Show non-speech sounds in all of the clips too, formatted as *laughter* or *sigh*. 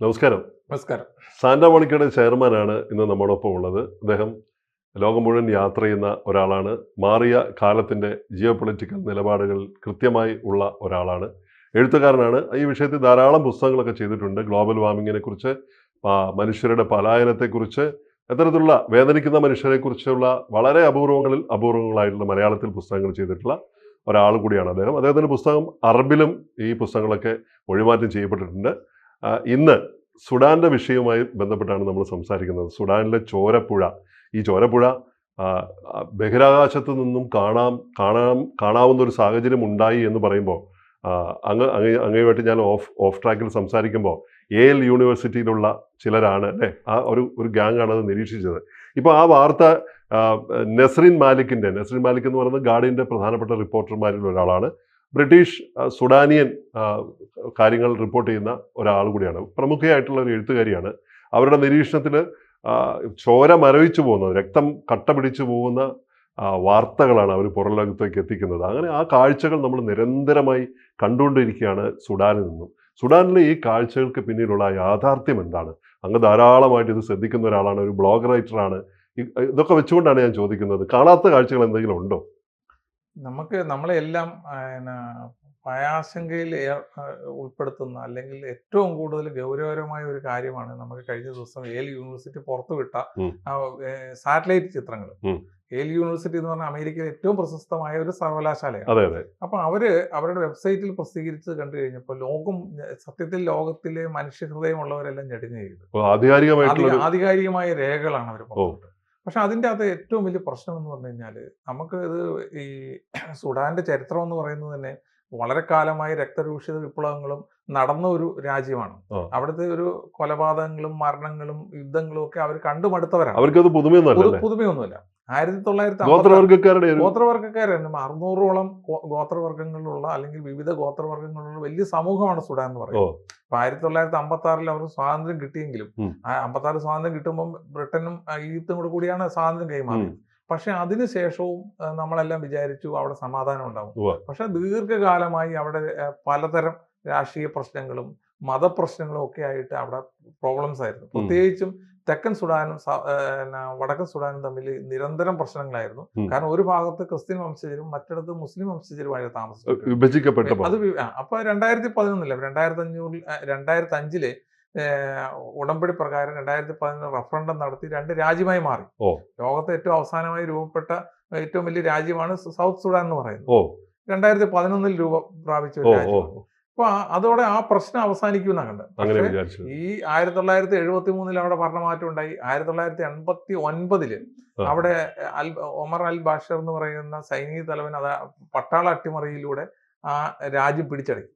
നമസ്കാരം. നമസ്കാരം. സാന്റാമോണിക്കയുടെ ചെയർമാനാണ് ഇന്ന് നമ്മോടൊപ്പം ഉള്ളത്. അദ്ദേഹം ലോകം മുഴുവൻ യാത്ര ചെയ്യുന്ന ഒരാളാണ്. മാറിയ കാലത്തിന്റെ ജിയോ പൊളിറ്റിക്കൽ നിലപാടുകൾ കൃത്യമായി ഉള്ള ഒരാളാണ്. എഴുത്തുകാരനാണ്. ഈ വിഷയത്തിൽ ധാരാളം പുസ്തകങ്ങളൊക്കെ ചെയ്തിട്ടുണ്ട്. ഗ്ലോബൽ വാർമിങ്ങിനെ കുറിച്ച് മനുഷ്യരുടെ പലായനത്തെക്കുറിച്ച് എത്തരത്തിലുള്ള വേദനിക്കുന്ന മനുഷ്യരെക്കുറിച്ചുള്ള വളരെ അപൂർവങ്ങളിൽ അപൂർവങ്ങളായിട്ടുള്ള മലയാളത്തിൽ പുസ്തകങ്ങൾ ചെയ്തിട്ടുള്ള ഒരാൾ കൂടിയാണ് അദ്ദേഹം. അദ്ദേഹത്തിന്റെ പുസ്തകം അറബിലും ഈ പുസ്തകങ്ങളൊക്കെ മൊഴിമാറ്റം ചെയ്യപ്പെട്ടിട്ടുണ്ട്. ഇന്ന് സുഡാന്റെ വിഷയവുമായി ബന്ധപ്പെട്ടാണ് നമ്മൾ സംസാരിക്കുന്നത്. സുഡാനിലെ ചോരപ്പുഴ. ഈ ചോരപ്പുഴ ബഹിരാകാശത്ത് നിന്നും കാണാം കാണാം കാണാവുന്ന ഒരു സാഹചര്യം ഉണ്ടായി എന്ന് പറയുമ്പോൾ അങ്ങ് അങ്ങ് അങ്ങയുമായിട്ട് ഞാൻ ഓഫ് ഓഫ് ട്രാക്കിൽ സംസാരിക്കുമ്പോൾ എൽ യൂണിവേഴ്സിറ്റിയിലുള്ള ചിലരാണ് അല്ലേ? ആ ഒരു ഒരു ഗ്യാങ് ആണ് അത് നിരീക്ഷിച്ചത്. ഇപ്പോൾ ആ വാർത്ത നസ്രിൻ മാലിക്കിന്റെ നസ്രിൻ മാലിക് എന്ന് പറയുന്നത് ഗാർഡിയന്റെ പ്രധാനപ്പെട്ട റിപ്പോർട്ടർമാരിൽ ഒരാളാണ്. ബ്രിട്ടീഷ് സുഡാനിയൻ കാര്യങ്ങൾ റിപ്പോർട്ട് ചെയ്യുന്ന ഒരാൾ കൂടിയാണ്. പ്രമുഖയായിട്ടുള്ള ഒരു എഴുത്തുകാരിയാണ്. അവരുടെ നിരീക്ഷണത്തിൽ ചോര മരവിച്ചു പോകുന്ന രക്തം കട്ട പിടിച്ചു പോകുന്ന വാർത്തകളാണ് അവർ പുറം ലോകത്തേക്ക് എത്തിക്കുന്നത്. അങ്ങനെ ആ കാഴ്ചകൾ നമ്മൾ നിരന്തരമായി കണ്ടുകൊണ്ടിരിക്കുകയാണ് സുഡാനിൽ നിന്നും. സുഡാനിലെ ഈ കാഴ്ചകൾക്ക് പിന്നിലുള്ള യാഥാർത്ഥ്യം എന്താണ്? അങ്ങ് ധാരാളമായിട്ട് ഇത് ശ്രദ്ധിക്കുന്ന ഒരാളാണ് ഒരു ബ്ലോഗ് റൈറ്ററാണ്. ഇതൊക്കെ വെച്ചുകൊണ്ടാണ് ഞാൻ ചോദിക്കുന്നത്. കാണാത്ത കാഴ്ചകൾ എന്തെങ്കിലും ഉണ്ടോ? നമുക്ക് നമ്മളെല്ലാം ഭയാശങ്കയിൽ ഉൾപ്പെടുത്തുന്ന അല്ലെങ്കിൽ ഏറ്റവും കൂടുതൽ ഗൗരവകരമായ ഒരു കാര്യമാണ് നമുക്ക് കഴിഞ്ഞ ദിവസം ഏൽ യൂണിവേഴ്സിറ്റി പുറത്തുവിട്ട സാറ്റലൈറ്റ് ചിത്രങ്ങൾ. ഏൽ യൂണിവേഴ്സിറ്റി എന്ന് പറഞ്ഞാൽ അമേരിക്കയിലെ ഏറ്റവും പ്രശസ്തമായ ഒരു സർവകലാശാലയാണ്. അപ്പൊ അവർ അവരുടെ വെബ്സൈറ്റിൽ പ്രസിദ്ധീകരിച്ചത് കണ്ടു കഴിഞ്ഞപ്പോൾ ലോകം സത്യത്തിൽ ലോകത്തിലെ മനുഷ്യഹൃദയമുള്ളവരെല്ലാം ഞെടിഞ്ഞു ചെയ്തു ആധികാരികമായ രേഖകളാണ് അവർ. പുറത്തുവിട്ടത് പക്ഷെ അതിന്റെ അകത്ത് ഏറ്റവും വലിയ പ്രശ്നം എന്ന് പറഞ്ഞു കഴിഞ്ഞാൽ നമുക്ക് ഇത് ഈ *clears throat* സുഡാന്റെ ചരിത്രം എന്ന് പറയുന്നത് തന്നെ വളരെ കാലമായി രക്തരൂഷിത വിപ്ലവങ്ങളും നടന്ന ഒരു രാജ്യമാണ്. അവിടുത്തെ ഒരു കൊലപാതകങ്ങളും മരണങ്ങളും യുദ്ധങ്ങളും ഒക്കെ അവർ കണ്ടുമടുത്തവരാണ് അവർക്കത് പുതുമയൊന്നുമല്ല. പുതുമയൊന്നുമല്ല ആയിരത്തി തൊള്ളായിരത്തി ഗോത്രവർഗക്കാരുടെ ഗോത്രവർഗക്കാരായിരുന്നു അറുന്നൂറോളം ഗോത്രവർഗങ്ങളിലുള്ള അല്ലെങ്കിൽ വിവിധ ഗോത്രവർഗങ്ങളിലുള്ള വലിയ സമൂഹമാണ് സുഡാൻ എന്ന് പറയുന്നത്. അപ്പൊ ആയിരത്തി തൊള്ളായിരത്തി അമ്പത്തി ആറിൽ അവർക്ക് സ്വാതന്ത്ര്യം കിട്ടിയെങ്കിലും അമ്പത്തി ആറ് സ്വാതന്ത്ര്യം കിട്ടുമ്പോൾ ബ്രിട്ടനും ഈജിപ്തും കൂടെ കൂടിയാണ് സ്വാതന്ത്ര്യം കൈമാറിയത്. പക്ഷെ അതിനുശേഷവും ശേഷവും നമ്മളെല്ലാം വിചാരിച്ചു അവിടെ സമാധാനം ഉണ്ടാവും. പക്ഷെ ദീർഘകാലമായി അവിടെ പലതരം രാഷ്ട്രീയ പ്രശ്നങ്ങളും മതപ്രശ്നങ്ങളും ഒക്കെ ആയിട്ട് അവിടെ പ്രോബ്ലംസ് ആയിരുന്നു. പ്രത്യേകിച്ചും തെക്കൻ സുഡാനും വടക്കൻ സുഡാനും തമ്മിൽ നിരന്തരം പ്രശ്നങ്ങളായിരുന്നു. കാരണം ഒരു ഭാഗത്ത് ക്രിസ്ത്യൻ വംശജരും മറ്റിടത്ത് മുസ്ലിം വംശജരുമായിട്ട് താമസിച്ചു വിഭജിക്കപ്പെട്ടു അത് അപ്പൊ രണ്ടായിരത്തി പതിനൊന്നില്ല രണ്ടായിരത്തി അഞ്ഞൂറിൽ രണ്ടായിരത്തി അഞ്ചിൽ ഉടമ്പടി പ്രകാരം രണ്ടായിരത്തി പതിനൊന്ന് റഫറൻഡം നടത്തി രണ്ട് രാജ്യമായി മാറി. ലോകത്തെ ഏറ്റവും അവസാനമായി രൂപപ്പെട്ട ഏറ്റവും വലിയ രാജ്യമാണ് സൗത്ത് സുഡാൻ എന്ന് പറയുന്നത്. രണ്ടായിരത്തി പതിനൊന്നിൽ രൂപ പ്രാപിച്ച ഒരു അപ്പൊ അതോടെ ആ പ്രശ്നം അവസാനിക്കുമെന്നാ കണ്ടത്. പക്ഷേ ഈ ആയിരത്തി തൊള്ളായിരത്തി എഴുപത്തി മൂന്നിൽ അവിടെ ഭരണമാറ്റം ഉണ്ടായി ആയിരത്തി തൊള്ളായിരത്തി എൺപത്തി ഒൻപതിൽ അവിടെ അൽ ഒമർ അൽ ബാഷർ എന്ന് പറയുന്ന സൈനിക തലവൻ അത് പട്ടാള അട്ടിമറിയിലൂടെ ആ രാജ്യം പിടിച്ചടക്കി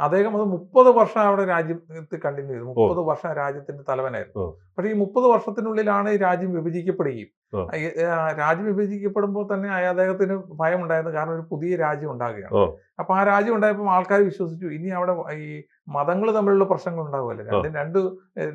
അദ്ദേഹം അത് മുപ്പത് വർഷം അവിടെ രാജ്യത്ത് കണ്ടിന്യൂ ചെയ്തു. മുപ്പത് വർഷം രാജ്യത്തിന്റെ തലവനായിരുന്നു. പക്ഷേ ഈ മുപ്പത് വർഷത്തിനുള്ളിലാണ് ഈ രാജ്യം വിഭജിക്കപ്പെടുകയും. രാജ്യം വിഭജിക്കപ്പെടുമ്പോൾ തന്നെ അദ്ദേഹത്തിന് ഭയം ഉണ്ടായിരുന്നു കാരണം ഒരു പുതിയ രാജ്യം ഉണ്ടാകുകയാണ്. അപ്പൊ ആ രാജ്യം ഉണ്ടായപ്പോൾ ആൾക്കാർ വിശ്വസിച്ചു ഇനി അവിടെ ഈ മതങ്ങൾ തമ്മിലുള്ള പ്രശ്നങ്ങൾ ഉണ്ടാവുമല്ലോ. രണ്ടും രണ്ട്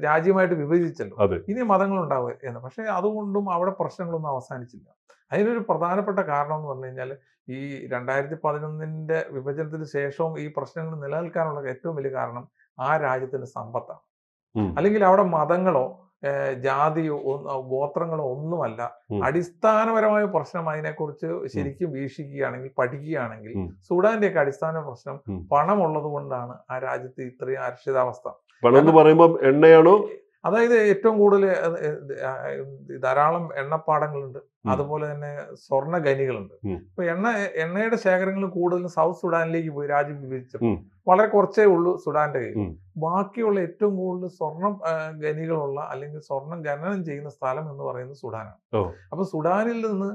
രാജ്യമായിട്ട് വിഭജിച്ചല്ലോ. ഇനി മതങ്ങൾ ഉണ്ടാവുക എന്ന്. പക്ഷേ അതുകൊണ്ടും അവിടെ പ്രശ്നങ്ങളൊന്നും അവസാനിച്ചില്ല. അതിനൊരു പ്രധാനപ്പെട്ട കാരണം എന്ന് പറഞ്ഞു കഴിഞ്ഞാൽ ഈ രണ്ടായിരത്തി പതിനൊന്നിന്റെ വിഭജനത്തിന് ശേഷവും ഈ പ്രശ്നങ്ങൾ നിലനിൽക്കാനുള്ള ഏറ്റവും വലിയ കാരണം ആ രാജ്യത്തിന്റെ സമ്പത്താണ്. അല്ലെങ്കിൽ അവിടെ മതങ്ങളോ ജാതിയോ ഗോത്രങ്ങളോ ഒന്നുമല്ല. അടിസ്ഥാനപരമായ പ്രശ്നം അതിനെക്കുറിച്ച് ശരിക്കും വീക്ഷിക്കുകയാണെങ്കിൽ പഠിക്കുകയാണെങ്കിൽ. സുഡാന്റെയൊക്കെ അടിസ്ഥാന പ്രശ്നം. പണമുള്ളത് കൊണ്ടാണ് ആ രാജ്യത്ത് ഇത്രയും അരക്ഷിതാവസ്ഥ. പണം എന്ന് പറയുമ്പോൾ എണ്ണയാണോ? അതായത് ഏറ്റവും കൂടുതൽ ധാരാളം എണ്ണപ്പാടങ്ങളുണ്ട്. അതുപോലെ തന്നെ സ്വർണ ഖനികളുണ്ട് അപ്പൊ ഇപ്പൊ എണ്ണ എണ്ണയുടെ ശേഖരങ്ങൾ കൂടുതലും സൗത്ത് സുഡാനിലേക്ക് പോയി രാജ്യം വിഭജിച്ചു വളരെ കുറച്ചേ ഉള്ളൂ സുഡാന്റെ കയ്യിൽ. ബാക്കിയുള്ള ഏറ്റവും കൂടുതൽ സ്വർണം ഖനികളുള്ള അല്ലെങ്കിൽ സ്വർണം ഖനനം ചെയ്യുന്ന സ്ഥലം എന്ന് പറയുന്നത് സുഡാനാണ്. അപ്പൊ സുഡാനിൽ നിന്ന്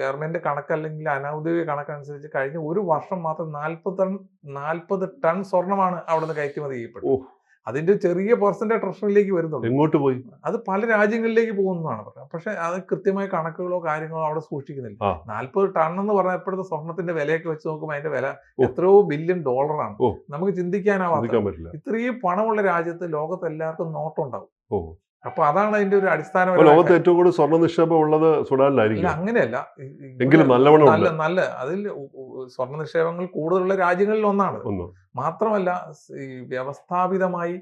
ഗവൺമെന്റ് കണക്ക് അല്ലെങ്കിൽ അനൗദ്യോഗിക കണക്കനുസരിച്ച് കഴിഞ്ഞ ഒരു വർഷം മാത്രം നാൽപ്പത് ടൺ നാൽപ്പത് ടൺ സ്വർണമാണ് അവിടെ നിന്ന് കയറ്റുമതി ചെയ്യപ്പെട്ടത്. അതിന്റെ ചെറിയ പെർസെന്റേജ് ട്രഷറിയിലേക്ക് വരുന്നുണ്ട് എങ്ങോട്ട് പോയി? അത് പല രാജ്യങ്ങളിലേക്ക് പോകുന്നതാണ് പറയുന്നത് പക്ഷെ അത് കൃത്യമായ കണക്കുകളോ കാര്യങ്ങളോ അവിടെ സൂക്ഷിക്കുന്നില്ല. നാല്പത് ടൺ എന്ന് പറഞ്ഞാൽ ഇപ്പോഴത്തെ സ്വർണത്തിന്റെ വിലയൊക്കെ വെച്ച് നോക്കുമ്പോൾ അതിന്റെ വില. എത്രയോ ബില്യൺ ഡോളറാണ് നമുക്ക് ചിന്തിക്കാനാവാത്ത ഇത്രയും പണമുള്ള രാജ്യത്ത് ലോകത്ത് എല്ലാവർക്കും നോട്ടം ഉണ്ടാവും. ഓ. അപ്പൊ അതാണ് അതിന്റെ ഒരു അടിസ്ഥാന ലോകത്ത് ഏറ്റവും കൂടുതൽ സ്വർണ നിക്ഷേപം ഉള്ളത് സുഡാനിലായിരിക്കും. അങ്ങനെയല്ല. എങ്കിലും നല്ലവണ്ണം നല്ല നല്ല അതിൽ സ്വർണ നിക്ഷേപങ്ങൾ കൂടുതലുള്ള രാജ്യങ്ങളിൽ ഒന്നാണ്. മാത്രമല്ല ഈ വ്യവസ്ഥാപിതമായി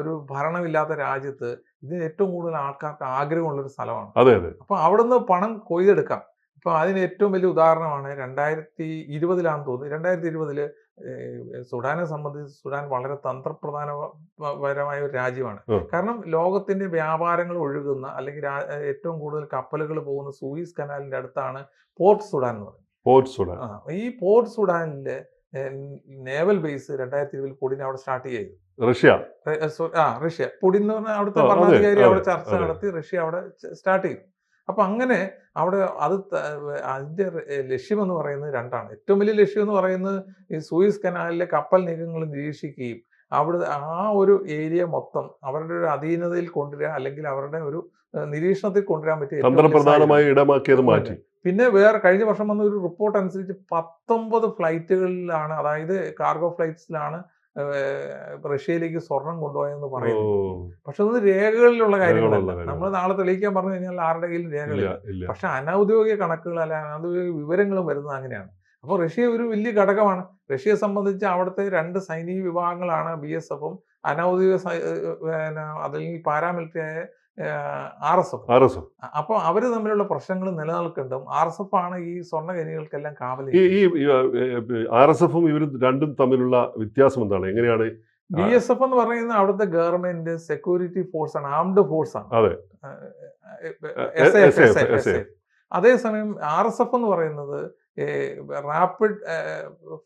ഒരു ഭരണമില്ലാത്ത രാജ്യത്ത് ഇതിന് ഏറ്റവും കൂടുതൽ ആൾക്കാർക്ക് ആഗ്രഹമുള്ള ഒരു സ്ഥലമാണ്. അതെ അതെ. അപ്പൊ അവിടുന്ന് പണം കൊയ്തെടുക്കാം. ഇപ്പൊ അതിന് ഏറ്റവും വലിയ ഉദാഹരണമാണ് രണ്ടായിരത്തി ഇരുപതിലാണെന്ന് തോന്നുന്നു. രണ്ടായിരത്തി ഇരുപതിൽ സുഡാനെ സംബന്ധിച്ച് സുഡാൻ വളരെ തന്ത്രപ്രധാനപരമായ ഒരു രാജ്യമാണ്. കാരണം ലോകത്തിന്റെ വ്യാപാരങ്ങൾ ഒഴുകുന്ന അല്ലെങ്കിൽ ഏറ്റവും കൂടുതൽ കപ്പലുകൾ പോകുന്ന സൂയിസ് കനാലിന്റെ അടുത്താണ് പോർട്ട് സുഡാൻ എന്ന് പറയുന്നത്. Port Sudan. ഈ പോർട്ട് സുഡാനിലെ നേവൽ ബേസ് രണ്ടായിരത്തി ഇരുപതിൽ പുടിൻ അവിടെ സ്റ്റാർട്ട് ചെയ്തു. റഷ്യ. ആ റഷ്യ. പുടിൻ എന്ന് പറഞ്ഞാൽ അവിടുത്തെ ഭരണാധികാരി അവിടെ ചർച്ച നടത്തി റഷ്യ അവിടെ സ്റ്റാർട്ട് ചെയ്തു. അപ്പൊ അങ്ങനെ അവിടെ അത് അതിന്റെ ലക്ഷ്യമെന്ന് പറയുന്നത് രണ്ടാണ്. ഏറ്റവും വലിയ ലക്ഷ്യം എന്ന് പറയുന്നത് ഈ സൂയിസ് കനാലിലെ കപ്പൽ നീക്കങ്ങൾ നിരീക്ഷിക്കുകയും അവിടെ ആ ഒരു ഏരിയ മൊത്തം അവരുടെ ഒരു അധീനതയിൽ കൊണ്ടുവരിക അല്ലെങ്കിൽ അവരുടെ ഒരു നിരീക്ഷണത്തിൽ കൊണ്ടുവരാൻ പറ്റിയ തന്ത്രപ്രധാനമായി ഇടമാക്കിയത് മാറ്റി. പിന്നെ വേറെ കഴിഞ്ഞ വർഷം വന്ന ഒരു റിപ്പോർട്ട് അനുസരിച്ച് പത്തൊമ്പത് ഫ്ലൈറ്റുകളിലാണ് അതായത് കാർഗോ ഫ്ലൈറ്റ്സിലാണ് റഷ്യയിലേക്ക് സ്വർണം കൊണ്ടുപോയെന്ന് പറയുന്നു പക്ഷെ അത് രേഖകളിലുള്ള കാര്യങ്ങളല്ല നമ്മൾ നാളെ തെളിയിക്കാൻ പറഞ്ഞു കഴിഞ്ഞാൽ ആരുടെ കയ്യിലും രേഖകളില്ല. പക്ഷെ അനൗദ്യോഗിക കണക്കുകൾ അല്ല അനൗദ്യോഗിക വിവരങ്ങളും വരുന്നത് അങ്ങനെയാണ്. അപ്പോൾ റഷ്യ ഒരു വലിയ ഘടകമാണ്. റഷ്യയെ സംബന്ധിച്ച് അവിടുത്തെ രണ്ട് സൈനിക വിഭാഗങ്ങളാണ് ബി എസ് എഫും. അനൗദ്യോഗിക അല്ലെങ്കിൽ പാരാമിലിറ്ററി ആയ R S F R S F അപ്പോൾ അവർ തമ്മിലുള്ള പ്രശ്നങ്ങൾ നിലനിൽക്കുന്നുണ്ടും ആർ എസ് എഫ് ആണ് ഈ സ്വർണ ഖനികൾക്കെല്ലാം കാവൽ ഈ ഈ ആർ എസ് എഫും ഇവരും രണ്ടും തമ്മിലുള്ള വ്യത്യാസം എന്താണ്? എങ്ങനെയാണ്? ബി എസ് എഫ് എന്ന് പറയുന്നത് അവിടുത്തെ ഗവൺമെന്റ് സെക്യൂരിറ്റി ഫോഴ്സ് ആണ് ആംഡ് ഫോഴ്സ് ആണ് അതെ. അതേസമയം ആർ എസ് എഫ് എന്ന് പറയുന്നത് റാപ്പിഡ്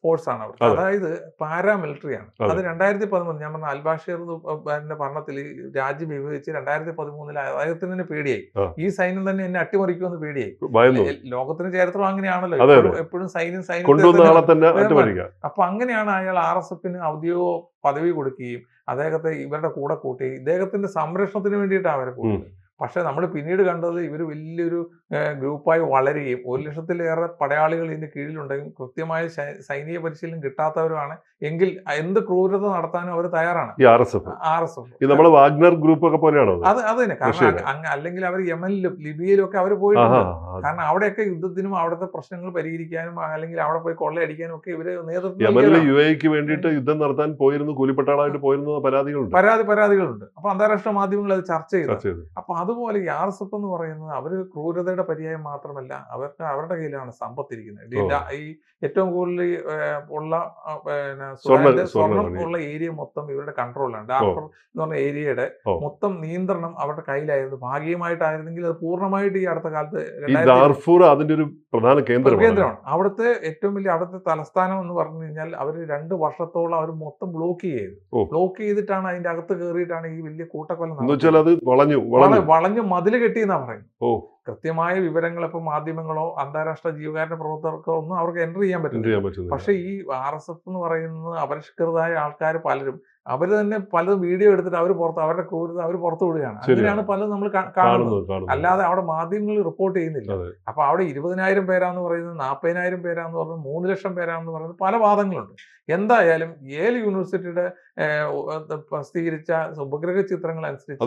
ഫോഴ്സ് ആണ് അവിടെ അതായത് പാരാമിലിറ്ററി ആണ് അത്. രണ്ടായിരത്തി പതിമൂന്ന് ഞാൻ പറഞ്ഞ അൽബാഷീർ ഭരണത്തിൽ രാജ്യം വിഭജിച്ച് രണ്ടായിരത്തി പതിമൂന്നിൽ അദ്ദേഹത്തിന് തന്നെ പേടിയായി ഈ സൈന്യം തന്നെ എന്നെ അട്ടിമറിക്കുമെന്ന് പേടിയായി. ലോകത്തിന്റെ ലോകത്തിന് ചരിത്രം അങ്ങനെയാണല്ലോ. എപ്പോഴും- സൈന്യം സൈന്യം അപ്പൊ അങ്ങനെയാണ് അയാൾ ആർ എസ് എഫിന് ഔദ്യോഗിക പദവി കൊടുക്കുകയും അദ്ദേഹത്തെ ഇവരുടെ കൂടെ കൂട്ടി ഇദ്ദേഹത്തിന്റെ സംരക്ഷണത്തിന് വേണ്ടിയിട്ടാണ് അവരെ കൂട്ടിയത്. പക്ഷെ നമ്മൾ പിന്നീട് കണ്ടത് ഇവർ വലിയൊരു ഗ്രൂപ്പായി വളരുകയും ഒരു ലക്ഷത്തിലേറെ പടയാളികൾ ഇതിന്റെ കീഴിലുണ്ടെങ്കിലും കൃത്യമായ സൈനിക പരിശീലനം കിട്ടാത്തവരുമാണ് എങ്കിൽ എന്ത് ക്രൂരത നടത്താനും അവർ തയ്യാറാണ്. ഈ R S F. R S F. ഈ വാഗ്നർ ഗ്രൂപ്പ് ഒക്കെ പോലെയാണോ അത്? അത് തന്നെ. കാരണം അല്ലെങ്കിൽ അവർ യമനിലും ലിബിയയിലും ഒക്കെ അവർ പോയിട്ടുണ്ട്. കാരണം അവിടെയൊക്കെ യുദ്ധത്തിനും അവിടുത്തെ പ്രശ്നങ്ങൾ പരിഹരിക്കാനും അല്ലെങ്കിൽ അവിടെ പോയി കൊള്ളയടിക്കാനും ഒക്കെ ഇവർ നേതൃത്വം. യു എക്ക് വേണ്ടിയിട്ട് യുദ്ധം നടത്താൻ പോയിരുന്നു കൂലിപ്പട്ടാളായിട്ട് പോയിരുന്നു പരാതികളുണ്ട്. പരാതി പരാതികളുണ്ട്. അപ്പൊ അന്താരാഷ്ട്ര മാധ്യമങ്ങൾ അത് ചർച്ച ചെയ്തു. അപ്പൊ അത് അതുപോലെ ഈ ആർ എസ് എഫ് എന്ന് പറയുന്നത് അവർ ക്രൂരതയുടെ പര്യായം മാത്രമല്ല അവർക്ക് അവരുടെ കയ്യിലാണ് സമ്പത്തിരിക്കുന്നത് ഈ ഏറ്റവും കൂടുതൽ ഉള്ള പിന്നെ സ്വർണം ഉള്ള ഏരിയ മൊത്തം ഇവരുടെ കൺട്രോളിലാണ് ഡാർഫർ എന്ന് പറഞ്ഞ ഏരിയയുടെ. മൊത്തം നിയന്ത്രണം അവരുടെ കയ്യിലായിരുന്നു. ഭാഗികമായിട്ടായിരുന്നെങ്കിൽ അത് പൂർണമായിട്ട് ഈ അടുത്ത കാലത്ത് ഡാർഫൂർ അതിന്റെ ഒരു പ്രധാന കേന്ദ്രമാണ്. അവിടുത്തെ ഏറ്റവും വലിയ അവിടുത്തെ തലസ്ഥാനം എന്ന് പറഞ്ഞു കഴിഞ്ഞാൽ അവർ രണ്ട് വർഷത്തോളം അവർ മൊത്തം ബ്ലോക്ക് ചെയ്തു. ബ്ലോക്ക് ചെയ്തിട്ടാണ് അതിന്റെ അകത്ത് കയറിയിട്ടാണ് ഈ വലിയ കൂട്ടക്കൊല അത് വളഞ്ഞു വളഞ്ഞു മതിൽ മതിൽ കെട്ടിയെന്നാ പറയുന്നത് ഓ. കൃത്യമായ വിവരങ്ങൾ ഇപ്പൊ മാധ്യമങ്ങളോ അന്താരാഷ്ട്ര ജീവകാരുണ്യ പ്രവർത്തകർക്കോ ഒന്നും അവർക്ക് എന്റർ ചെയ്യാൻ പറ്റില്ല. പക്ഷേ ഈ ആർ എസ് എഫ് എന്ന് പറയുന്നത് അപരിഷ്കൃതമായ ആൾക്കാർ പലരും അവർ തന്നെ പലതും വീഡിയോ എടുത്തിട്ട് അവർ പുറത്ത് അവരുടെ ക്രൂരത അവർ പുറത്തു വിടുകയാണ്. അങ്ങനെയാണ് പലതും നമ്മൾ കാണുന്നത്. അല്ലാതെ അവിടെ മാധ്യമങ്ങൾ റിപ്പോർട്ട് ചെയ്യുന്നില്ല. അപ്പൊ അവിടെ ഇരുപതിനായിരം പേരാന്ന് പറയുന്നത് നാൽപ്പതിനായിരം പേരാന്ന് പറയുന്നത് മൂന്ന് ലക്ഷം പേരാന്ന് പറയുന്നത് പല വാദങ്ങളുണ്ട്. എന്തായാലും ഏൽ യൂണിവേഴ്സിറ്റിയുടെ പ്രസിദ്ധീകരിച്ച ഉപഗ്രഹ ചിത്രങ്ങൾ അനുസരിച്ച്.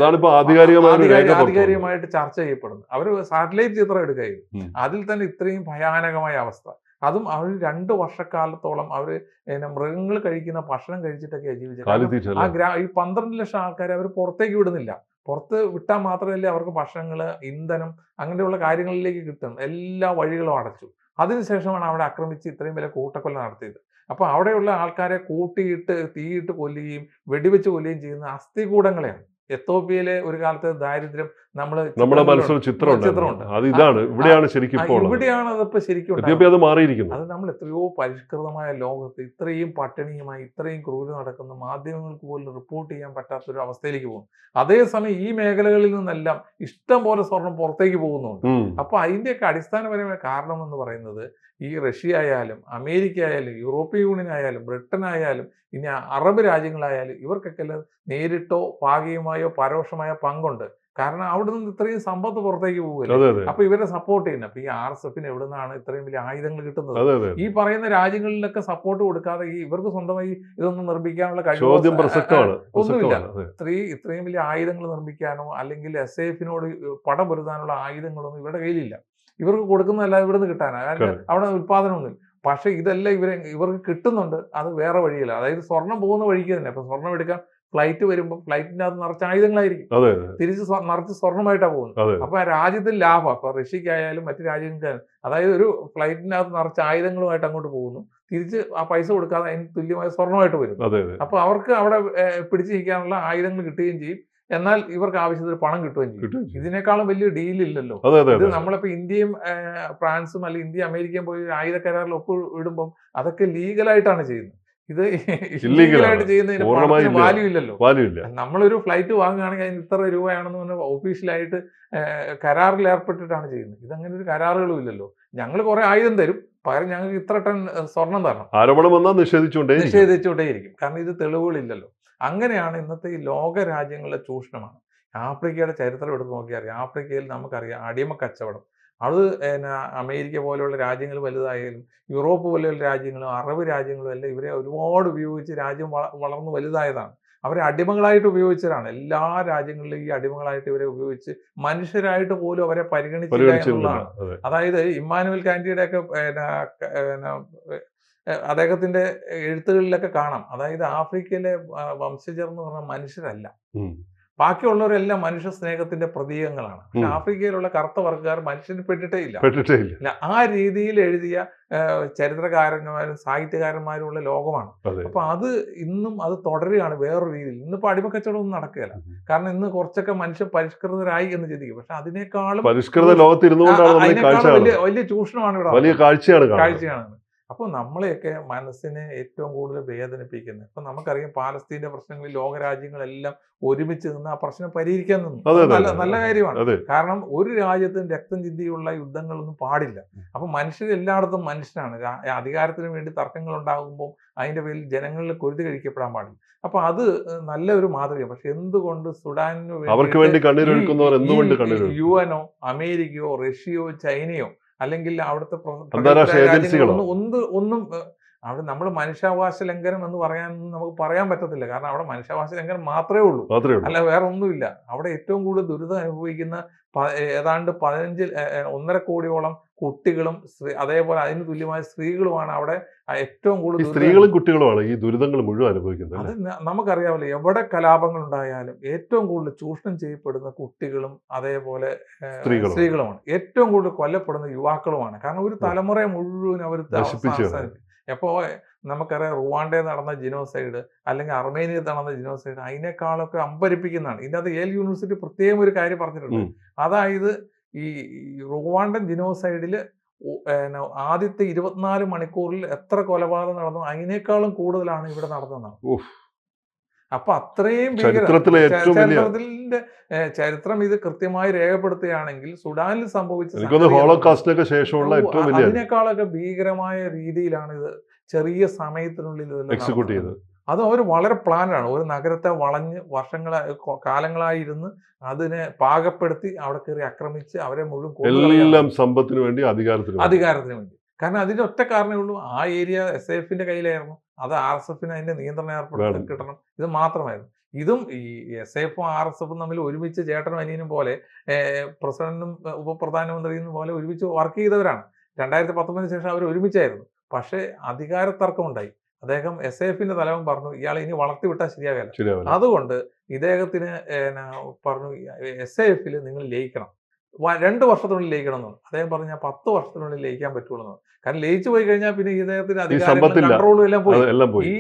ആധികാരികമായിട്ട് ചർച്ച ചെയ്യപ്പെടുന്നത്. അവർ സാറ്റലൈറ്റ് ചിത്രം എടുക്കുകയും ഉം. അതിൽ തന്നെ ഇത്രയും ഭയാനകമായ അവസ്ഥ. അതും അവർ രണ്ട് വർഷക്കാലത്തോളം അവർ മൃഗങ്ങൾ കഴിക്കുന്ന ഭക്ഷണം കഴിച്ചിട്ടൊക്കെ ജീവിച്ചത്. ആ? ഗ്രാ ഈ പന്ത്രണ്ട് ലക്ഷം ആൾക്കാരെ അവർ പുറത്തേക്ക് വിടുന്നില്ല. പുറത്ത് വിട്ടാൽ മാത്രമല്ലേ അവർക്ക് ഭക്ഷണങ്ങൾ ഇന്ധനം അങ്ങനെയുള്ള കാര്യങ്ങളിലേക്ക് കിട്ടും. എല്ലാ വഴികളും അടച്ചു. അതിനുശേഷമാണ് അവിടെ ആക്രമിച്ച് ഇത്രയും വലിയ കൂട്ടക്കൊല നടത്തിയത്. അപ്പൊ അവിടെയുള്ള ആൾക്കാരെ കൂട്ടിയിട്ട് തീയിട്ട് കൊല്ലുകയും വെടിവെച്ച് കൊല്ലുകയും ചെയ്യുന്ന അസ്ഥികൂടങ്ങളെയാണ്. എത്തോപ്യയിലെ ഒരു കാലത്ത് ദാരിദ്ര്യം നമ്മൾ നമ്മുടെ മനസ്സിൽ ചിത്രമുണ്ട്. അത് ഇതാണ്. ഇവിടെയാണ് ശരിക്കും ഇപ്പോൾ. ഇവിടെയാണ് അതിപ്പോ ശരിക്കും അത് മാറിയിരിക്കുന്നത് അത് നമ്മൾ എത്രയോ പരിഷ്കൃതമായ ലോകത്ത് ഇത്രയും പട്ടിണിയുമായി ഇത്രയും ക്രൂര നടക്കുന്ന മാധ്യമങ്ങൾക്ക് പോലും റിപ്പോർട്ട് ചെയ്യാൻ പറ്റാത്ത ഒരു അവസ്ഥയിലേക്ക് പോകും അതേസമയം ഈ മേഖലകളിൽ നിന്നെല്ലാം ഇഷ്ടം പോലെ സ്വർണം പുറത്തേക്ക് പോകുന്നുണ്ട്. അപ്പൊ അതിന്റെയൊക്കെ അടിസ്ഥാനപരമായ കാരണം എന്ന് പറയുന്നത് ഈ റഷ്യ ആയാലും അമേരിക്ക ആയാലും യൂറോപ്യൻ യൂണിയൻ ആയാലും ബ്രിട്ടൻ ആയാലും ഇനി അറബ് രാജ്യങ്ങളായാലും ഇവർക്കൊക്കെ നേരിട്ടോ ഭാഗികമായോ പരോക്ഷമായോ പങ്കുണ്ട്. കാരണം അവിടെ നിന്ന് ഇത്രയും സമ്പത്ത് പുറത്തേക്ക് അതെ അപ്പൊ ഇവരെ സപ്പോർട്ട് ചെയ്യുന്ന അപ്പൊ ഈ ആർ എസ് എഫിന് എവിടെ നിന്നാണ് ഇത്രയും വലിയ ആയുധങ്ങൾ കിട്ടുന്നത്? ഈ പറയുന്ന രാജ്യങ്ങളിലൊക്കെ സപ്പോർട്ട് കൊടുക്കാതെ ഈ ഇവർക്ക് സ്വന്തമായി ഇതൊന്നും നിർമ്മിക്കാനുള്ള കഴിവ് ഒന്നുമില്ല. ഇത്രയും ഇത്രയും വലിയ ആയുധങ്ങൾ നിർമ്മിക്കാനോ അല്ലെങ്കിൽ എസ് എഫിനോട് പടം പൊരുതാനുള്ള ആയുധങ്ങളൊന്നും ഇവരുടെ കയ്യിലില്ല. ഇവർക്ക് കൊടുക്കുന്നതല്ല ഇവിടെ നിന്ന് കിട്ടാനാ. കാരണം. അവിടെ ഉത്പാദനമൊന്നുമില്ല പക്ഷെ ഇതെല്ലാം ഇവരെ ഇവർക്ക് കിട്ടുന്നുണ്ട്. അത് വേറെ വഴിയല്ല. അതായത് സ്വർണം പോകുന്ന വഴിക്ക് തന്നെ. അപ്പൊ സ്വർണം എടുക്കാൻ ഫ്ലൈറ്റ് വരുമ്പോൾ ഫ്ലൈറ്റിന്റെ അത് നിറച്ച ആയുധങ്ങളായിരിക്കും. അതെ തിരിച്ച് നിറച്ച് സ്വർണമായിട്ടാണ് പോകുന്നത്. അപ്പൊ ആ രാജ്യത്തിന് ലാഭം. അപ്പൊ റഷ്യക്കായാലും മറ്റു രാജ്യങ്ങൾക്കായാലും അതായത് ഒരു ഫ്ലൈറ്റിനകത്ത് നിറച്ച ആയുധങ്ങളുമായിട്ട് അങ്ങോട്ട് പോകുന്നു. തിരിച്ച് ആ പൈസ കൊടുക്കാതെ അതിന് തുല്യമായ സ്വർണമായിട്ട് വരും അതെ അതെ. അപ്പൊ അവർക്ക് അവിടെ ഏഹ്, പിടിച്ചു നിൽക്കാനുള്ള ആയുധങ്ങൾ കിട്ടുകയും ചെയ്യും. എന്നാൽ ഇവർക്ക് ആവശ്യത്തിന് പണം കിട്ടുകയും ചെയ്യും. ഇതിനേക്കാളും വലിയ ഡീൽ ഇല്ലല്ലോ. അതെ അതെ ഇത് അതെ. നമ്മളിപ്പോ ഇന്ത്യയും ഫ്രാൻസും അല്ലെങ്കിൽ ഇന്ത്യ അമേരിക്കയും പോയി ആയുധ കരാറിൽ ഒപ്പ് ഇടുമ്പോൾ അതൊക്കെ ലീഗലായിട്ടാണ് ചെയ്യുന്നത്. ഇത് ഇല്ലീഗലായിട്ട് ചെയ്യുന്നതിന്. വാല്യൂ ഇല്ലല്ലോ. വാല്യൂ ഇല്ല. നമ്മളൊരു ഫ്ലൈറ്റ് വാങ്ങുകയാണെങ്കിൽ അതിന് ഇത്ര രൂപയാണെന്ന് പറഞ്ഞാൽ ഓഫീഷ്യലായിട്ട് കരാറിൽ ഏർപ്പെട്ടിട്ടാണ് ചെയ്യുന്നത്. ഇതങ്ങനെ ഒരു കരാറുകളും ഇല്ലല്ലോ. ഞങ്ങൾ കുറെ ആയുധം തരും. പകരം ഞങ്ങൾക്ക് ഇത്ര ടൺ സ്വർണം തരണം. ആരോപണം വന്നാൽ നിഷേധിച്ചുകൊണ്ടേ നിഷേധിച്ചുകൊണ്ടേയിരിക്കും. കാരണം ഇത് തെളിവുകളില്ലല്ലോ. അങ്ങനെയാണ് ഇന്നത്തെ ഈ ലോക രാജ്യങ്ങളിലെ ചൂഷണമാണ്. ആഫ്രിക്കയുടെ ചരിത്രം എടുത്ത് നോക്കിയാൽ ആഫ്രിക്കയിൽ നമുക്കറിയാം അടിമ കച്ചവടം. അത് പിന്നെ അമേരിക്ക പോലെയുള്ള രാജ്യങ്ങൾ വലുതായാലും യൂറോപ്പ് പോലെയുള്ള രാജ്യങ്ങളും അറബ് രാജ്യങ്ങളും എല്ലാം ഇവരെ ഒരുപാട് ഉപയോഗിച്ച് രാജ്യം വളർന്നു വലുതായതാണ്. അവരെ അടിമകളായിട്ട് ഉപയോഗിച്ചതാണ്. എല്ലാ രാജ്യങ്ങളിലും ഈ അടിമകളായിട്ട് ഇവരെ ഉപയോഗിച്ച് മനുഷ്യരായിട്ട് പോലും അവരെ പരിഗണിച്ചില്ല എന്നുള്ളതാണ്. അതായത് ഇമ്മാനുവൽ കാന്റിയുടെ ഒക്കെ അദ്ദേഹത്തിന്റെ എഴുത്തുകളിലൊക്കെ കാണാം. അതായത് ആഫ്രിക്കയിലെ വംശജർ എന്ന് പറഞ്ഞ മനുഷ്യരല്ല. ബാക്കിയുള്ളവരെല്ലാം മനുഷ്യ സ്നേഹത്തിന്റെ പ്രതീകങ്ങളാണ്. പക്ഷെ ആഫ്രിക്കയിലുള്ള കറുത്ത വർഗക്കാർ മനുഷ്യന് പെട്ടിട്ടേ ഇല്ല പെട്ടിട്ടേ ഇല്ല ആ രീതിയിൽ എഴുതിയ ചരിത്രകാരന്മാരും സാഹിത്യകാരന്മാരും ഉള്ള ലോകമാണ്. അപ്പൊ അത് ഇന്നും അത് തുടരുകയാണ് വേറൊരു രീതിയിൽ. ഇന്നിപ്പോ അടിമക്കച്ചവടം ഒന്നും നടക്കുകയില്ല കാരണം ഇന്ന് കുറച്ചൊക്കെ മനുഷ്യൻ പരിഷ്കൃതരായി എന്ന് ചിന്തിക്കും. പക്ഷെ അതിനേക്കാളും പരിഷ്കൃത വലിയ വലിയ ചൂഷണമാണ് ഇവിടെ വലിയ കാഴ്ചയാണ് കാഴ്ചയാണ്. അപ്പോൾ നമ്മളെയൊക്കെ മനസ്സിനെ ഏറ്റവും കൂടുതൽ വേദനിപ്പിക്കുന്നത് ഇപ്പൊ നമുക്കറിയാം പാലസ്തീന്റെ പ്രശ്നങ്ങളിൽ ലോകരാജ്യങ്ങളെല്ലാം ഒരുമിച്ച് നിന്ന് ആ പ്രശ്നം പരിഹരിക്കാൻ നിന്നു. നല്ല നല്ല കാര്യമാണ്. കാരണം ഒരു രാജ്യത്തും രക്തം ചിന്തിയുള്ള യുദ്ധങ്ങളൊന്നും പാടില്ല. അപ്പൊ മനുഷ്യർ എല്ലായിടത്തും മനുഷ്യനാണ് അധികാരത്തിന് വേണ്ടി തർക്കങ്ങൾ ഉണ്ടാകുമ്പോൾ അതിന്റെ പേരിൽ ജനങ്ങളിൽ കൊരുതി കഴിക്കപ്പെടാൻ പാടില്ല. അപ്പൊ അത് നല്ല ഒരു മാതൃക പക്ഷെ എന്തുകൊണ്ട് സുഡാനു അവർക്ക് വേണ്ടി കണ്ണീരൊഴുക്കുന്നവർ എന്തുകൊണ്ട് യു എനോ അമേരിക്കയോ റഷ്യയോ ചൈനയോ അല്ലെങ്കിൽ അവിടുത്തെ? ഒന്നും ഒന്നും അവിടെ നമ്മൾ മനുഷ്യാവകാശ ലംഘനം എന്ന് പറയാൻ നമുക്ക് പറയാൻ പറ്റത്തില്ല. കാരണം അവിടെ മനുഷ്യാവകാശ ലംഘനം മാത്രമേ ഉള്ളൂ. അല്ല വേറെ ഒന്നുമില്ല അവിടെ ഏറ്റവും കൂടുതൽ ദുരിതം അനുഭവിക്കുന്ന ഏതാണ്ട് പതിനഞ്ച് ഒന്നര കോടിയോളം കുട്ടികളും അതേപോലെ അതിന് തുല്യമായ സ്ത്രീകളുമാണ് അവിടെ ഏറ്റവും കൂടുതൽ സ്ത്രീകളും കുട്ടികളുമാണ് ഈ ദുരിതങ്ങൾ മുഴുവൻ അനുഭവിക്കുന്നത് അത്? നമുക്കറിയാമല്ലോ എവിടെ കലാപങ്ങൾ ഉണ്ടായാലും ഏറ്റവും കൂടുതൽ ചൂഷണം ചെയ്യപ്പെടുന്ന കുട്ടികളും അതേപോലെ സ്ത്രീകളുമാണ്. ഏറ്റവും കൂടുതൽ കൊല്ലപ്പെടുന്ന യുവാക്കളുമാണ്. കാരണം ഒരു തലമുറ മുഴുവൻ അവർ. എപ്പോ നമുക്കറിയാം റുവാണ്ടയിൽ നടന്ന ജിനോസൈഡ് അല്ലെങ്കിൽ അർമേനിയയിൽ നടന്ന ജിനോസൈഡ് അതിനേക്കാളൊക്കെ അമ്പരിപ്പിക്കുന്നതാണ്. ഇതിന്റെ അത് ഏൽ യൂണിവേഴ്സിറ്റി പ്രത്യേകം ഒരു കാര്യം പറഞ്ഞിട്ടുണ്ട്. അതായത് ഈ റുവാണ്ടൻ ജിനോസൈഡിൽ ആദ്യത്തെ ഇരുപത്തിനാല് മണിക്കൂറിൽ എത്ര കൊലപാതകം നടന്നു അതിനേക്കാളും കൂടുതലാണ് ഇവിടെ നടന്നതാണ് ഉഫ്. അപ്പൊ അത്രയും ചരിത്രത്തിന്റെ ചരിത്രം ഇത് കൃത്യമായി രേഖപ്പെടുത്തുകയാണെങ്കിൽ സുഡാനിൽ സംഭവിച്ച ശേഷമുള്ള അതിനേക്കാളൊക്കെ ഭീകരമായ രീതിയിലാണ് ഇത് ചെറിയ സമയത്തിനുള്ളിൽ ഇതെല്ലാം എക്സിക്യൂട്ട്. ചെയ്തത് അത് അവർ വളരെ പ്ലാനാണ് ഒരു നഗരത്തെ വളഞ്ഞ് വർഷങ്ങളായി കാലങ്ങളായിരുന്നു അതിനെ പാകപ്പെടുത്തി അവിടെ കയറി ആക്രമിച്ച് അവരെ മുഴുവൻ. എല്ലാം സമ്പത്തിന് വേണ്ടി അധികാരത്തിന് വേണ്ടി. അധികാരത്തിന് വേണ്ടി. കാരണം അതിന്റെ ഒറ്റ കാരണമേ ഉള്ളൂ ആ ഏരിയ എസ് എഫിന്റെ കയ്യിലായിരുന്നു. അത് ആർ എസ് എഫിന് അതിന്റെ നിയന്ത്രണം ഏർപ്പെടുത്തി. കിട്ടണം. ഇത് മാത്രമായിരുന്നു. ഇതും ഈ എസ് എഫും ആർ എസ് എഫും തമ്മിൽ ഒരുമിച്ച് ചേട്ടനും അനിയനും പോലെ പ്രസിഡന്റും ഉപപ്രധാനമന്ത്രിയും പോലെ ഒരുമിച്ച് വർക്ക് ചെയ്തവരാണ്. രണ്ടായിരത്തി പത്തൊമ്പതിന് ശേഷം അവർ ഒരുമിച്ചായിരുന്നു. പക്ഷേ അധികാര തർക്കം ഉണ്ടായി അദ്ദേഹം എസ് എഫിന്റെ തലവൻ പറഞ്ഞു ഇയാളെ ഇനി വളർത്തി വിട്ടാൽ ശരിയാകില്ല അതുകൊണ്ട് ഇദ്ദേഹത്തിന് പറഞ്ഞു എസ് എഫിൽ നിങ്ങൾ ലയിക്കണം. രണ്ട് വർഷത്തിനുള്ളിൽ ലയിക്കണം എന്ന് അദ്ദേഹം പറഞ്ഞു ഞാൻ പത്ത് വർഷത്തിനുള്ളിൽ ലയിക്കാൻ പറ്റുള്ളൂ എന്ന്. കാരണം ലയിച്ചു പോയി കഴിഞ്ഞാൽ പിന്നെ ഇദ്ദേഹത്തിന് അധികാരങ്ങളും കൺട്രോളും എല്ലാം പോയി. ഈ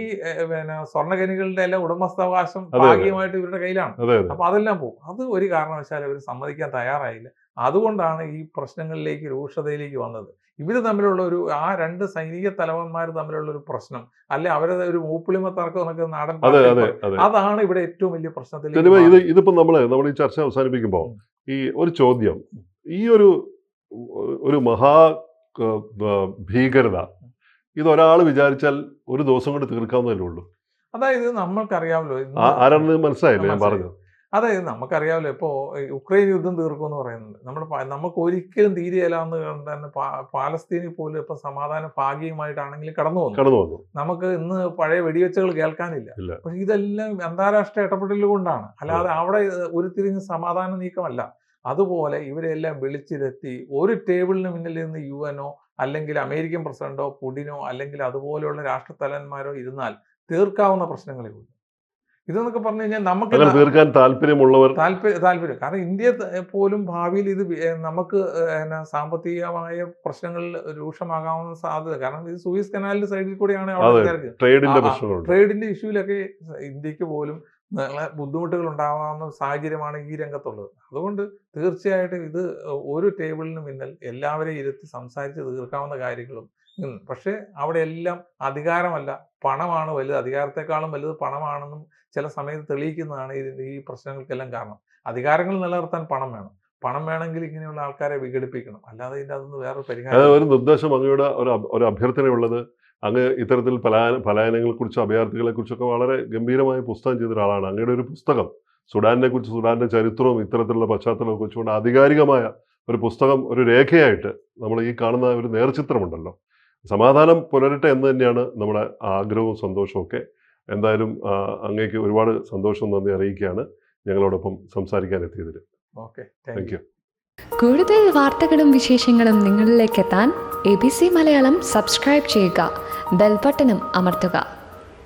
പിന്നെ സ്വർണഖനികളുടെ എല്ലാം ഉടമസ്ഥാവകാശം. ഭാഗികമായിട്ട് ഇവരുടെ കയ്യിലാണ്. അപ്പൊ അതെല്ലാം പോകും. അത് ഒരു കാരണവശാലും അവർ സമ്മതിക്കാൻ തയ്യാറായില്ല. അതുകൊണ്ടാണ് ഈ പ്രശ്നങ്ങളിലേക്ക് രൂക്ഷതയിലേക്ക് വന്നത്. ഇവർ തമ്മിലുള്ള ഒരു ആ രണ്ട് സൈനിക തലവന്മാർ തമ്മിലുള്ള ഒരു പ്രശ്നം അല്ലെ അവരുടെ ഒരു മൂപ്പിളിമ തർക്കം എന്നൊക്കെ നാടൻ അതാണ് ഇവിടെ ഏറ്റവും വലിയ പ്രശ്നത്തിൽ ഇത് ഇതിപ്പോ നമ്മൾ നമ്മൾ ഈ ചർച്ച അവസാനിപ്പിക്കുമ്പോൾ ഈ ഒരു ചോദ്യം ഈ ഒരു ഒരു മഹാ ഭീകരത ഇത് ഒരാൾ വിചാരിച്ചാൽ ഒരു ദിവസം കൊണ്ട് തീർക്കാവുന്നതല്ലേ ഉള്ളൂ? അതായത് നമ്മൾക്കറിയാമല്ലോ ആരാണെന്ന് മനസ്സിലായില്ലേ? ഞാൻ. പറഞ്ഞത്. അതായത് നമുക്കറിയാമല്ലോ ഇപ്പോൾ ഉക്രൈൻ യുദ്ധം തീർക്കുമെന്ന് പറയുന്നുണ്ട്. നമ്മുടെ നമുക്ക് ഒരിക്കലും തീരെയല്ല എന്ന് തന്നെ പാലസ്തീനിൽ പോലും ഇപ്പൊ സമാധാനം ഭാഗികമായിട്ടാണെങ്കിൽ കടന്നു വന്നു. കടന്നു വന്നു. നമുക്ക് ഇന്ന് പഴയ വെടിവെച്ചകൾ കേൾക്കാനില്ല. പക്ഷെ ഇതെല്ലാം അന്താരാഷ്ട്ര ഇടപെടൽ കൊണ്ടാണ്. അല്ലാതെ അവിടെ ഒരു തിരിഞ്ഞ് സമാധാന നീക്കമല്ല. അതുപോലെ ഇവരെല്ലാം വിളിച്ചിരുത്തി ഒരു ടേബിളിന് മുന്നിൽ നിന്ന് യു എനോ അല്ലെങ്കിൽ അമേരിക്കൻ പ്രസിഡന്റോ പുടിനോ അല്ലെങ്കിൽ അതുപോലെയുള്ള രാഷ്ട്രത്തലവന്മാരോ ഇരുന്നാൽ തീർക്കാവുന്ന പ്രശ്നങ്ങളേ ഉള്ളൂ. ഇതെന്നൊക്കെ പറഞ്ഞു കഴിഞ്ഞാൽ നമുക്ക് തീർക്കാൻ താല്പര്യമുള്ളവർ താല്പര്യം താല്പര്യം. കാരണം ഇന്ത്യ പോലും ഭാവിയിൽ ഇത് നമുക്ക് എന്നാ സാമ്പത്തികമായ പ്രശ്നങ്ങളിൽ രൂക്ഷമാകാവുന്ന സാധ്യത. കാരണം ഇത് സൂയിസ് കനാലിന്റെ സൈഡിൽ കൂടിയാണ് ട്രേഡിന്റെ. ട്രേഡിന്റെ ഇഷ്യൂലൊക്കെ ഇന്ത്യയ്ക്ക് പോലും നല്ല ബുദ്ധിമുട്ടുകൾ ഉണ്ടാവാവുന്ന സാഹചര്യമാണ് ഈ രംഗത്തുള്ളത്. അതുകൊണ്ട് തീർച്ചയായിട്ടും ഇത് ഒരു ടേബിളിന് മുന്നിൽ എല്ലാവരെയും ഇരുത്തി സംസാരിച്ച് തീർക്കാവുന്ന കാര്യങ്ങളും. പക്ഷേ അവിടെ എല്ലാം അധികാരമല്ല. പണമാണ് വലുത്. അധികാരത്തെക്കാളും വലുത് പണമാണെന്നും ചില സമയത്ത് തെളിയിക്കുന്നതാണ് ഈ ഈ പ്രശ്നങ്ങൾക്കെല്ലാം കാരണം. അധികാരങ്ങൾ നിലനിർത്താൻ പണം വേണം. പണം വേണമെങ്കിൽ ഇങ്ങനെയുള്ള ആൾക്കാരെ വിഘടിപ്പിക്കണം. അല്ലാതെ ഇതിന്റെ അതൊന്നും വേറെ പരിഹാരം ഒരു നിർദ്ദേശം അങ്ങയുടെ ഒരു അഭ- ഒരു അഭ്യർത്ഥനയുള്ളത്. അങ്ങ് ഇത്തരത്തിൽ പലായന പലായനങ്ങളെ കുറിച്ചും അഭയാർത്ഥികളെ കുറിച്ചൊക്കെ വളരെ ഗംഭീരമായ പുസ്തകം ചെയ്ത ഒരാളാണ് അങ്ങയുടെ ഒരു പുസ്തകം സുഡാനിനെ കുറിച്ച് സുഡാന്റെ ചരിത്രവും ഇത്തരത്തിലുള്ള പശ്ചാത്തലവും കുറിച്ചുകൊണ്ട് ആധികാരികമായ ഒരു പുസ്തകം ഒരു രേഖയായിട്ട് നമ്മൾ ഈ കാണുന്ന ഒരു നേർചിത്രമുണ്ടല്ലോ. സമാധാനം പുലരട്ടെ എന്ന് തന്നെയാണ് നമ്മുടെ ആഗ്രഹവും സന്തോഷവും ഒക്കെ. എന്തായാലും അങ്ങേക്ക് ഒരുപാട് സന്തോഷം നന്ദി അറിയിക്കുകയാണ് ഞങ്ങളോടൊപ്പം സംസാരിക്കാൻ എത്തിയതിൽ ഓക്കെ താങ്ക് യു. കൂടുതൽ വാർത്തകളും വിശേഷങ്ങളും നിങ്ങളിലേക്ക് എത്താൻ A B C Malayalam subscribe ചെയ്യുക ബെൽബട്ടനും അമർത്തുക.